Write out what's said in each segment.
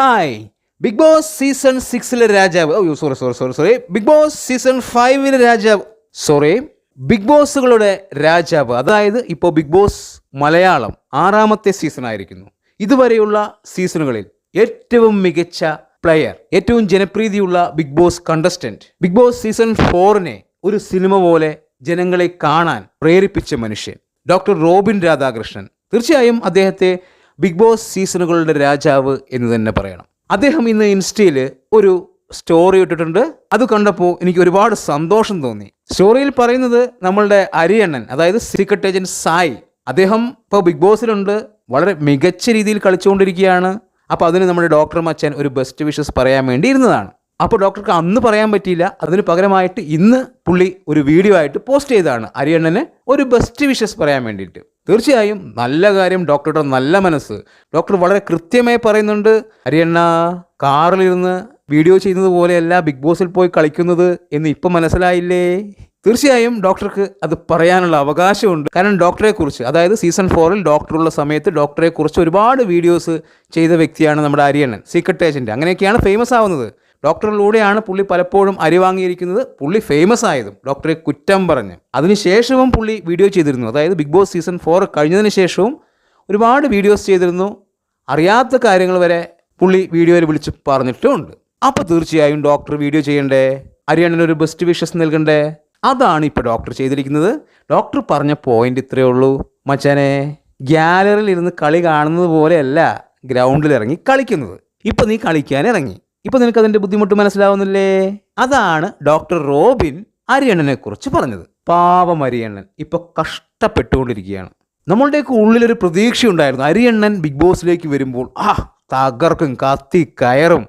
Hi big boss season സിക്സിലെ രാജാവ് ഓ sorry sorry sorry sorry Bigg Boss season ഫൈവിലെ രാജാവ് sorry big ബോസുകളുടെ രാജാവ് അതായത് ഇപ്പോൾ ബിഗ് ബോസ് മലയാളം ആറാമത്തെ സീസൺ ആയിരിക്കുന്നു. ഇതുവരെയുള്ള സീസണുകളിൽ ഏറ്റവും മികച്ച പ്ലെയർ ഏറ്റവും ജനപ്രീതിയുള്ള Bigg Boss contestant Bigg Boss season ഫോറിനെ ഒരു സിനിമ പോലെ ജനങ്ങളെ കാണാൻ പ്രേരിപ്പിച്ച മനുഷ്യൻ ഡോക്ടർ റോബിൻ രാധാകൃഷ്ണൻ തീർച്ചയായും അദ്ദേഹത്തെ ബിഗ് ബോസ് സീസണുകളുടെ രാജാവ് എന്ന് തന്നെ പറയണം. അദ്ദേഹം ഇന്ന് ഇൻസ്റ്റയിൽ ഒരു സ്റ്റോറി ഇട്ടിട്ടുണ്ട്. അത് കണ്ടപ്പോൾ എനിക്ക് ഒരുപാട് സന്തോഷം തോന്നി. സ്റ്റോറിയിൽ പറയുന്നത് നമ്മളുടെ അരിയണ്ണൻ അതായത് സീക്രട്ട് ഏജന്റ് സായി. അദ്ദേഹം ഇപ്പോൾ ബിഗ് ബോസിലുണ്ട്. വളരെ മികച്ച രീതിയിൽ കളിച്ചുകൊണ്ടിരിക്കുകയാണ്. അപ്പോൾ അതിന് നമ്മുടെ ഡോക്ടർ മച്ചൻ ഒരു ബെസ്റ്റ് വിഷസ് പറയാൻ വേണ്ടി ഇരുന്നതാണ്. അപ്പോൾ ഡോക്ടർക്ക് അന്ന് പറയാൻ പറ്റിയില്ല. അതിന് പകരമായിട്ട് ഇന്ന് പുള്ളി ഒരു വീഡിയോ ആയിട്ട് പോസ്റ്റ് ചെയ്തതാണ്. അരിയണ്ണന് ഒരു ബെസ്റ്റ് വിഷസ് പറയാൻ വേണ്ടിയിട്ട്. തീർച്ചയായും നല്ല കാര്യം ഡോക്ടറുടെ നല്ല മനസ്സ്. ഡോക്ടർ വളരെ കൃത്യമായി പറയുന്നുണ്ട് അരിയണ്ണ കാറിലിരുന്ന് വീഡിയോ ചെയ്യുന്നത് പോലെയല്ല ബിഗ് ബോസിൽ പോയി കളിക്കുന്നത് എന്ന് ഇപ്പം മനസ്സിലായില്ലേ? തീർച്ചയായും ഡോക്ടർക്ക് അത് പറയാനുള്ള അവകാശമുണ്ട്. കാരണം ഡോക്ടറെ കുറിച്ച് അതായത് സീസൺ ഫോറിൽ ഡോക്ടറുള്ള സമയത്ത് ഡോക്ടറെ കുറിച്ച് ഒരുപാട് വീഡിയോസ് ചെയ്ത വ്യക്തിയാണ് നമ്മുടെ അരിയണ്ണൻ സീക്രട്ട് ഏജന്റ് അങ്ങനെയൊക്കെയാണ് ഫേമസ് ആവുന്നത്. ഡോക്ടറിലൂടെയാണ് പുള്ളി പലപ്പോഴും അരിവാങ്ങിയിരിക്കുന്നത് പുള്ളി ഫേമസ് ആയതും ഡോക്ടറെ കുറ്റം പറഞ്ഞ്. അതിനുശേഷവും പുള്ളി വീഡിയോ ചെയ്തിരുന്നു. അതായത് ബിഗ് ബോസ് സീസൺ ഫോർ കഴിഞ്ഞതിന് ശേഷവും ഒരുപാട് വീഡിയോസ് ചെയ്തിരുന്നു. അറിയാത്ത കാര്യങ്ങൾ വരെ പുള്ളി വീഡിയോയിൽ വിളിച്ച് പറഞ്ഞിട്ടുമുണ്ട് അപ്പോൾ തീർച്ചയായും ഡോക്ടർ വീഡിയോ ചെയ്യണ്ടേ? അരിയണ്ണൻ ഒരു ബെസ്റ്റ് വിഷസ് നൽകണ്ടേ? അതാണ് ഇപ്പോൾ ഡോക്ടർ ചെയ്തിരിക്കുന്നത്. ഡോക്ടർ പറഞ്ഞ പോയിന്റ് ഇത്രയേ ഉള്ളൂ. മച്ചാനെ ഗ്യാലറിയിൽ ഇരുന്ന് കളി കാണുന്നത് പോലെയല്ല ഗ്രൗണ്ടിൽ ഇറങ്ങി കളിക്കുന്നത്. ഇപ്പം നീ കളിക്കാൻ ഇറങ്ങി. ഇപ്പൊ നിനക്ക് അതിന്റെ ബുദ്ധിമുട്ട് മനസ്സിലാവുന്നില്ലേ? അതാണ് ഡോക്ടർ റോബിൻ അരിയണ്ണനെ കുറിച്ച് പറഞ്ഞത്. പാവം അരിയണ്ണൻ ഇപ്പൊ കഷ്ടപ്പെട്ടുകൊണ്ടിരിക്കുകയാണ്. നമ്മളുടെയൊക്കെ ഉള്ളിലൊരു പ്രതീക്ഷയുണ്ടായിരുന്നു. അരിയണ്ണൻ ബിഗ് ബോസിലേക്ക് വരുമ്പോൾ ആ തകർക്കും കത്തി കയറും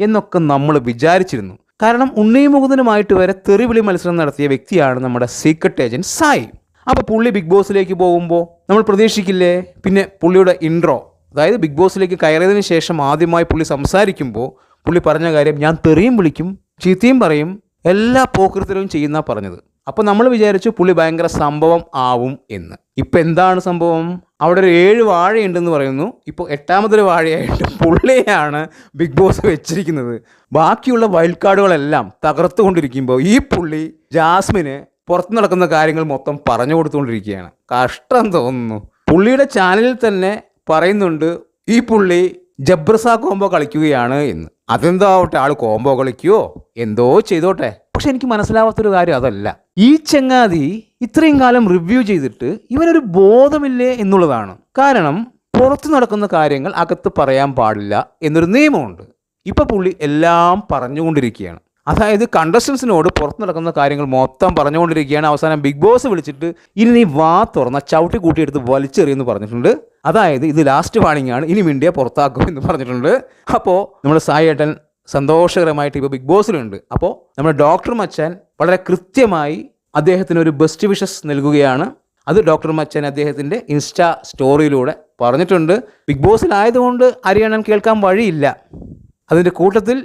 എന്നൊക്കെ നമ്മൾ വിചാരിച്ചിരുന്നു. കാരണം ഉണ്ണി മുകുന്ദനുമായിട്ട് വരെ തെറിവിളി മത്സരം നടത്തിയ വ്യക്തിയാണ് നമ്മുടെ സീക്രട്ട് ഏജന്റ് സായി. അപ്പോൾ പുള്ളി ബിഗ് ബോസിലേക്ക് പോകുമ്പോൾ നമ്മൾ പ്രതീക്ഷിക്കില്ലേ? പിന്നെ പുള്ളിയുടെ ഇൻട്രോ അതായത് ബിഗ് ബോസിലേക്ക് കയറിയതിന് ശേഷം ആദ്യമായി പുള്ളി സംസാരിക്കുമ്പോൾ പുള്ളി പറഞ്ഞ കാര്യം ഞാൻ തെറിയും വിളിക്കും ചീത്തയും പറയും എല്ലാ പോക്കൃത്തിലും ചെയ്യുന്ന പറഞ്ഞത്. അപ്പോൾ നമ്മൾ വിചാരിച്ചു പുള്ളി ഭയങ്കര സംഭവം ആവും എന്ന്. ഇപ്പം എന്താണ് സംഭവം? അവിടെ ഒരു ഏഴ് വാഴയുണ്ടെന്ന് പറയുന്നു. ഇപ്പോൾ എട്ടാമതൊരു വാഴയായിട്ട് പുള്ളിയാണ് ബിഗ് ബോസ് വെച്ചിരിക്കുന്നത്. ബാക്കിയുള്ള വൈൽഡ് കാർഡുകളെല്ലാം തകർത്തുകൊണ്ടിരിക്കുമ്പോൾ ഈ പുള്ളി ജാസ്മിന് പുറത്തു നടക്കുന്ന കാര്യങ്ങൾ മൊത്തം പറഞ്ഞു കൊടുത്തുകൊണ്ടിരിക്കുകയാണ്. കഷ്ടം തോന്നുന്നു. പുള്ളിയുടെ ചാനലിൽ തന്നെ പറയുന്നുണ്ട് ഈ പുള്ളി ജബ്രസാക്കുമ്പോൾ കോംബോ കളിക്കുകയാണ് എന്ന്. അതെന്തോ ആവട്ടെ ആൾ കോംബോ എന്തോ ചെയ്തോട്ടെ. പക്ഷെ എനിക്ക് മനസ്സിലാവാത്തൊരു കാര്യം അതല്ല. ഈ ചങ്ങാതി ഇത്രയും കാലം റിവ്യൂ ചെയ്തിട്ട് ഇവനൊരു ബോധമില്ലേ എന്നുള്ളതാണ്. കാരണം പുറത്തു നടക്കുന്ന കാര്യങ്ങൾ അകത്ത് പറയാൻ പാടില്ല എന്നൊരു നിയമമുണ്ട്. ഇപ്പൊ പുള്ളി എല്ലാം പറഞ്ഞുകൊണ്ടിരിക്കുകയാണ്. അതായത് കണ്ടസ്റ്റൻസിനോട് പുറത്ത് നടക്കുന്ന കാര്യങ്ങൾ മൊത്തം പറഞ്ഞുകൊണ്ടിരിക്കുകയാണ്. അവസാനം ബിഗ് ബോസ് വിളിച്ചിട്ട് ഇനി നീ വാ തുറന്ന ചവിട്ടി കൂട്ടിയെടുത്ത് വലിച്ചെറിയെന്ന് പറഞ്ഞിട്ടുണ്ട്. അതായത് ഇത് ലാസ്റ്റ് വാണിംഗ് ആണ്. ഇനി ഇന്ത്യ പുറത്താക്കും എന്ന് പറഞ്ഞിട്ടുണ്ട്. അപ്പോൾ നമ്മുടെ ഏട്ടൻ സന്തോഷകരമായിട്ട് ഇപ്പോൾ ബിഗ് ബോസിലുണ്ട് അപ്പോൾ നമ്മുടെ ഡോക്ടർ മച്ചാൻ വളരെ കൃത്യമായി അദ്ദേഹത്തിന് ഒരു ബെസ്റ്റ് വിഷസ് നൽകുകയാണ്. അത് ഡോക്ടർ മച്ചൻ അദ്ദേഹത്തിന്റെ ഇൻസ്റ്റാ സ്റ്റോറിയിലൂടെ പറഞ്ഞിട്ടുണ്ട്. ബിഗ് ബോസിലായതുകൊണ്ട് അരിയണ്ണൻ കേൾക്കാൻ വഴിയില്ല. അതിന്റെ കൂട്ടത്തിൽ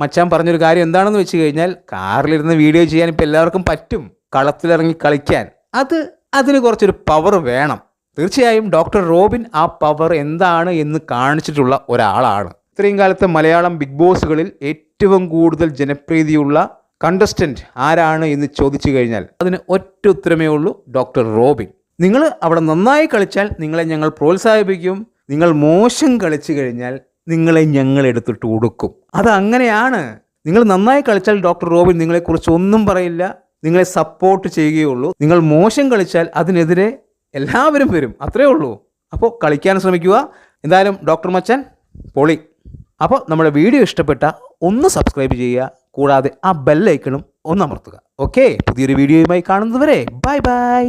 മച്ചാൻ പറഞ്ഞൊരു കാര്യം എന്താണെന്ന് വെച്ച് കഴിഞ്ഞാൽ കാറിലിരുന്ന് വീഡിയോ ചെയ്യാൻ ഇപ്പം എല്ലാവർക്കും പറ്റും. കളത്തിലിറങ്ങി കളിക്കാൻ. അത് അതിന് കുറച്ചൊരു പവർ വേണം. തീർച്ചയായും ഡോക്ടർ റോബിൻ ആ പവർ എന്താണ് എന്ന് കാണിച്ചിട്ടുള്ള ഒരാളാണ്. ഇത്രയും കാലത്തെ മലയാളം ബിഗ് ബോസുകളിൽ ഏറ്റവും കൂടുതൽ ജനപ്രീതിയുള്ള കണ്ടസ്റ്റന്റ് ആരാണ് എന്ന് ചോദിച്ചു കഴിഞ്ഞാൽ അതിന് ഒറ്റ ഉത്തരമേ ഉള്ളൂ ഡോക്ടർ റോബിൻ. നിങ്ങൾ അവിടെ നന്നായി കളിച്ചാൽ നിങ്ങളെ ഞങ്ങൾ പ്രോത്സാഹിപ്പിക്കും. നിങ്ങൾ മോശം കളിച്ചു കഴിഞ്ഞാൽ നിങ്ങളെ ഞങ്ങൾ എടുത്തിട്ട് കൊടുക്കും അത് അങ്ങനെയാണ്. നിങ്ങൾ നന്നായി കളിച്ചാൽ ഡോക്ടർ റോബിൻ നിങ്ങളെക്കുറിച്ച് ഒന്നും പറയില്ല. നിങ്ങളെ സപ്പോർട്ട് ചെയ്യുകയുള്ളൂ നിങ്ങൾ മോശം കളിച്ചാൽ അതിനെതിരെ എല്ലാവരും വരും. അത്രേ ഉള്ളൂ. അപ്പോൾ കളിക്കാൻ ശ്രമിക്കുക. എന്തായാലും ഡോക്ടർ മച്ചൻ പൊളി. അപ്പോൾ നമ്മുടെ വീഡിയോ ഇഷ്ടപ്പെട്ട ഒന്ന് സബ്സ്ക്രൈബ് ചെയ്യുക. കൂടാതെ ആ ബെല്ലൈക്കണും ഒന്ന് അമർത്തുക. ഓക്കെ പുതിയൊരു വീഡിയോയുമായി കാണുന്നതുവരെ. Bye bye